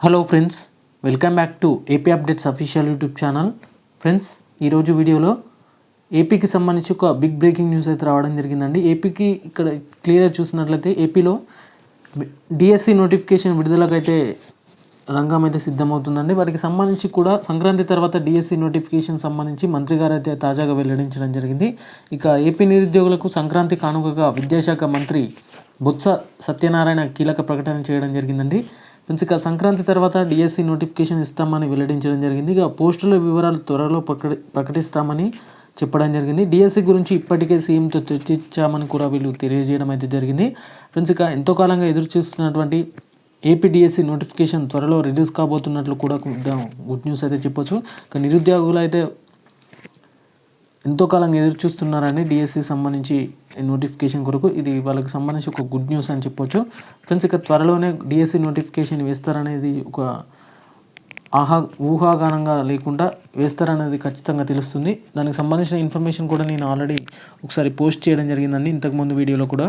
Hello friends welcome back to AP updates official YouTube channel friends ఈరోజు వీడియోలో ఏపీకి సంబంధించి ఒక బిగ్ బ్రేకింగ్ న్యూస్ అయితే రావడం జరిగిందండి. ఏపీకి ఇక్కడ క్లియర్ చూసినట్లయితే ఏపీలో డిఎస్సి నోటిఫికేషన్ విడుదలకైతే రంగం అయితే సిద్ధమవుతుందండి. వారికి సంబంధించి కూడా సంక్రాంతి తర్వాత డిఎస్సి నోటిఫికేషన్ సంబంధించి మంత్రి గారు అయితే తాజాగా వెల్లడించడం జరిగింది. ఇక ఏపీ నిరుద్యోగులకు సంక్రాంతి కానుకగా విద్యాశాఖ మంత్రి బొత్స సత్యనారాయణ కీలక ప్రకటన చేయడం జరిగిందండి. ఫ్రెండ్స్ సంక్రాంతి తర్వాత డిఎస్సి నోటిఫికేషన్ ఇస్తామని వెల్లడించడం జరిగింది. ఇక పోస్టుల వివరాలు త్వరలో ప్రకటి ప్రకటిస్తామని చెప్పడం జరిగింది. డిఎస్సి గురించి ఇప్పటికే సీఎంతో చర్చించామని కూడా వీళ్ళు తెలియజేయడం అయితే జరిగింది. ఫ్రెండ్స్ ఇక ఎంతో కాలంగా ఎదురు చూస్తున్నటువంటి ఏపీడిఎస్సి నోటిఫికేషన్ త్వరలో రిలీజ్ కాబోతున్నట్లు కూడా గుడ్ న్యూస్ అయితే చెప్పొచ్చు. ఇక నిరుద్యోగులు అయితే ఎంతో కాలంగా ఎదురు చూస్తున్నారని డిఎస్సి సంబంధించి నోటిఫికేషన్ కొరకు ఇది వాళ్ళకి సంబంధించి ఒక గుడ్ న్యూస్ అని చెప్పొచ్చు. ఫ్రెండ్స్ ఇక త్వరలోనే డిఎస్సి నోటిఫికేషన్ వేస్తారనేది ఒక ఆహా ఊహాగానంగా లేకుండా వేస్తారనేది ఖచ్చితంగా తెలుస్తుంది. దానికి సంబంధించిన ఇన్ఫర్మేషన్ కూడా నేను ఆల్రెడీ ఒకసారి పోస్ట్ చేయడం జరిగిందండి ఇంతకుముందు వీడియోలో కూడా.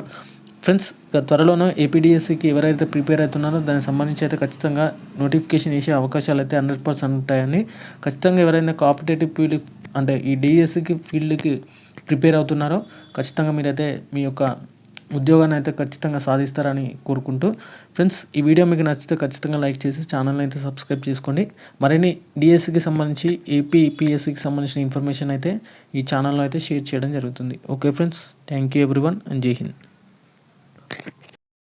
ఫ్రెండ్స్ ఇక త్వరలోనే ఏపీడిఎస్సికి ఎవరైతే ప్రిపేర్ అవుతున్నారో దానికి సంబంధించి అయితే ఖచ్చితంగా నోటిఫికేషన్ వేసే అవకాశాలు అయితే హండ్రెడ్ పర్సెంట్ ఉంటాయని ఖచ్చితంగా ఎవరైనా కాంపిటేటివ్ పీడి అంటే ఈ డిఎస్సికి ఫీల్డ్కి ప్రిపేర్ అవుతున్నారో ఖచ్చితంగా మీరైతే మీ యొక్క ఉద్యోగాన్ని అయితే ఖచ్చితంగా సాధిస్తారని కోరుకుంటూ ఫ్రెండ్స్ ఈ వీడియో మీకు నచ్చితే ఖచ్చితంగా లైక్ చేసి ఛానల్ని అయితే సబ్స్క్రైబ్ చేసుకోండి. మరిన్ని డిఎస్సికి సంబంధించి ఏపీ పిఎస్సికి సంబంధించిన ఇన్ఫర్మేషన్ అయితే ఈ ఛానల్లో అయితే షేర్ చేయడం జరుగుతుంది. Okay friends thank you everyone and జై హింద్.